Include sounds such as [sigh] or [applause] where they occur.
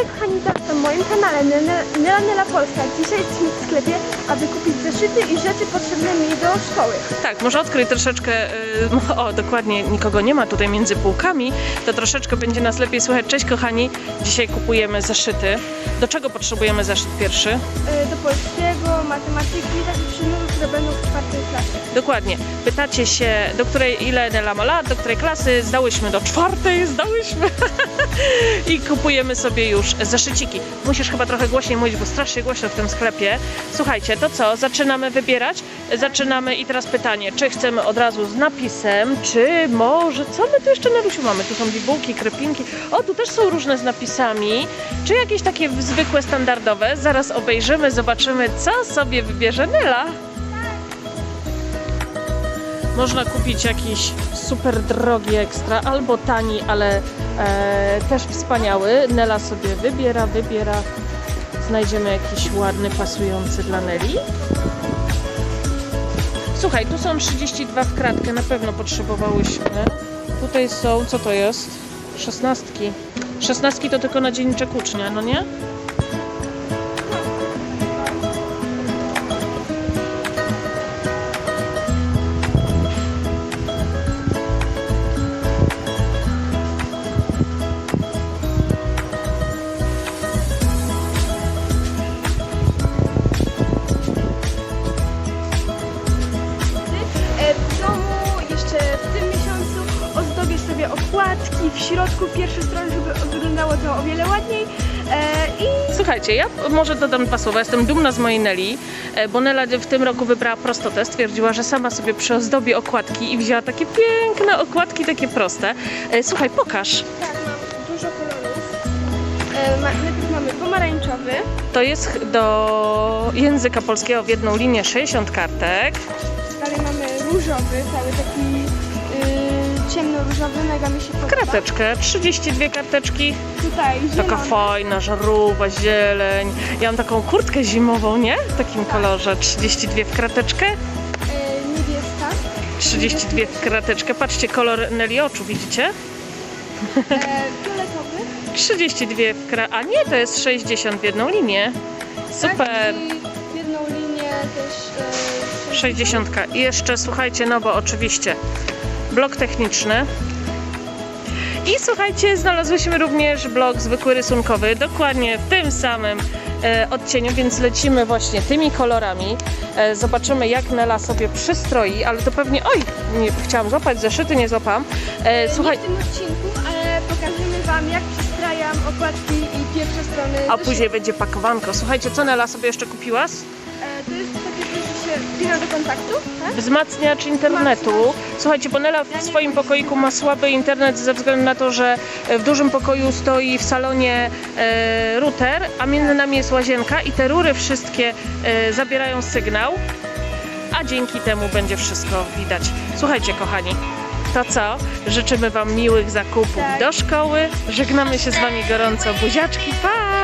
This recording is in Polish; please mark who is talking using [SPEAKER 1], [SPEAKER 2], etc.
[SPEAKER 1] Witajcie kochani tak na moim kanale Nela Nela Nela Polska. Dzisiaj jesteśmy w sklepie, aby kupić zeszyty i rzeczy potrzebne mi do szkoły.
[SPEAKER 2] Tak, może odkryj troszeczkę, y, [laughs] o dokładnie nikogo nie ma tutaj między półkami, to troszeczkę będzie nas lepiej słychać. Cześć kochani, dzisiaj kupujemy zeszyty. Do czego potrzebujemy zeszyt pierwszy?
[SPEAKER 1] E, Do polskiego, matematyki, takich przedmiotów, które będą w czwartej klasie.
[SPEAKER 2] Dokładnie. Pytacie się, do której, ile Nela ma lat, do której klasy? Zdałyśmy do czwartej, zdałyśmy. [laughs] I kupujemy sobie już zeszyciki. Musisz chyba trochę głośniej mówić, bo strasznie głośno w tym sklepie. Słuchajcie, to co? Zaczynamy wybierać? Zaczynamy i teraz pytanie, czy chcemy od razu z napisem, czy może, co my tu jeszcze na Lusiu mamy? Tu są bibułki, krepinki. O, tu też są różne z napisami. Czy jakieś takie zwykłe, standardowe? Zaraz obejrzymy, zobaczymy, co sobie wybierze Nela. Można kupić jakiś super drogi ekstra albo tani, ale e, też wspaniały. Nela sobie wybiera, wybiera. Znajdziemy jakiś ładny, pasujący dla Neli. Słuchaj, tu są 32 w kratkę, na pewno potrzebowałyśmy. Tutaj są, co to jest? Szesnastki. Szesnastki to tylko na dzienniczek ucznia, no nie?
[SPEAKER 1] W środku pierwszej strony, żeby wyglądało to o wiele ładniej. E, I
[SPEAKER 2] Słuchajcie, ja może dodam dwa słowa. Jestem dumna z mojej Neli, e, bo Nela w tym roku wybrała prostotę. Stwierdziła, że sama sobie przyozdobi okładki i wzięła takie piękne okładki, takie proste. E, Słuchaj, pokaż.
[SPEAKER 1] tak, mam dużo kolorów. E, ma, najpierw mamy pomarańczowy,
[SPEAKER 2] To jest do języka polskiego w jedną linię 60 kartek.
[SPEAKER 1] dalej mamy różowy, cały taki ciemno-różowy, mega mi się podoba.
[SPEAKER 2] Krateczkę, 32 karteczki.
[SPEAKER 1] Tutaj
[SPEAKER 2] Taka
[SPEAKER 1] zielony.
[SPEAKER 2] fajna, żarówa, zieleń. Ja mam taką kurtkę zimową, nie? W takim kolorze. 32 w krateczkę.
[SPEAKER 1] E, niebieska,
[SPEAKER 2] 32 w krateczkę. Patrzcie, kolor Neli oczu, widzicie?
[SPEAKER 1] e, fioletowy.
[SPEAKER 2] 32 w kra... A nie, to jest 60 w jedną linię. Super.
[SPEAKER 1] Tak, i jedną linię też e,
[SPEAKER 2] 60. I jeszcze słuchajcie, no bo oczywiście blok techniczny. I słuchajcie, znalazłyśmy również blok zwykły rysunkowy, dokładnie w tym samym e, odcieniu, więc lecimy właśnie tymi kolorami. E, zobaczymy, jak Nela sobie przystroi, ale to pewnie. Oj, nie chciałam złapać zeszyty, nie złapałam. E, słuchaj,
[SPEAKER 1] Nie w tym odcinku, ale pokażemy Wam, jak przystrajam okładki i pierwsze strony.
[SPEAKER 2] a później będzie pakowanko. Słuchajcie, co Nela sobie jeszcze kupiła?
[SPEAKER 1] E, to jest wbija do kontaktu, tak?
[SPEAKER 2] wzmacniacz internetu. Słuchajcie, bo Nela w swoim pokoiku ma słaby internet ze względu na to, że w dużym pokoju stoi w salonie e, router, a między nami jest łazienka i te rury wszystkie e, zabierają sygnał, a dzięki temu będzie wszystko widać. Słuchajcie, kochani. To co? Życzymy Wam miłych zakupów
[SPEAKER 1] Tak.
[SPEAKER 2] do szkoły. Żegnamy się z Wami gorąco. Buziaczki, pa!